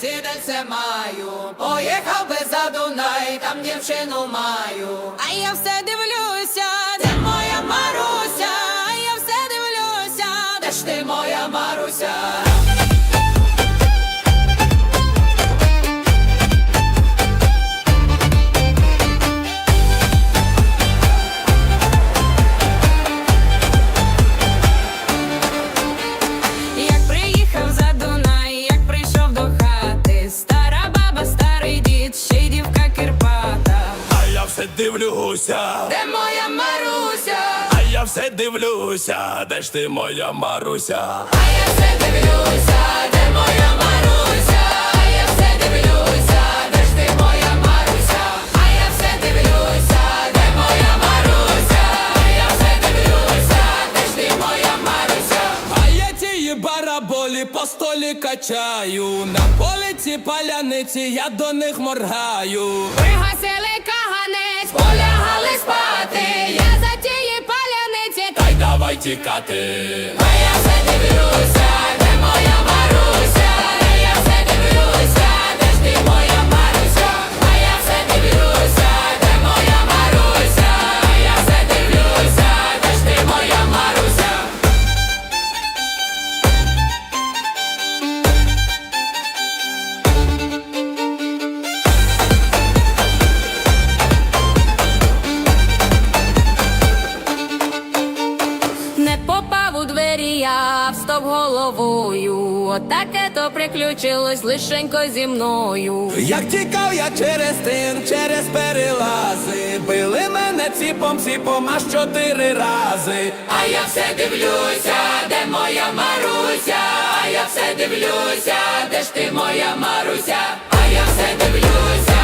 серце маю, поїхав би за Дунай, там дівчину маю. А я все дивлюся, Де моя Маруся, а я все дивлюся, де ж ти моя Маруся? Все дивлюся, Де моя Маруся? а я все дивлюся, де ж ти моя Маруся? А я все дивлюся, де моя Маруся? А я все дивлюся, де ж ти моя Маруся? А я все дивлюся, де моя Маруся? А я все дивлюся, де ж ти моя Маруся? А я тії бараболі по столі качаю, на полиці паляниці я до них моргаю. Пригасили каганець, полягали спати. Я за тієї паляниці. Та й давай тікати. А я все дивлюся, де моя Маруся? Я встав головою. Отаке то приключилось лишенько зі мною. Як тікав я через тин, через перелази, били мене ціпом, ціпом аж чотири рази. А я все дивлюся, де моя Маруся? А я все дивлюся, де ж ти моя Маруся? А я все дивлюся,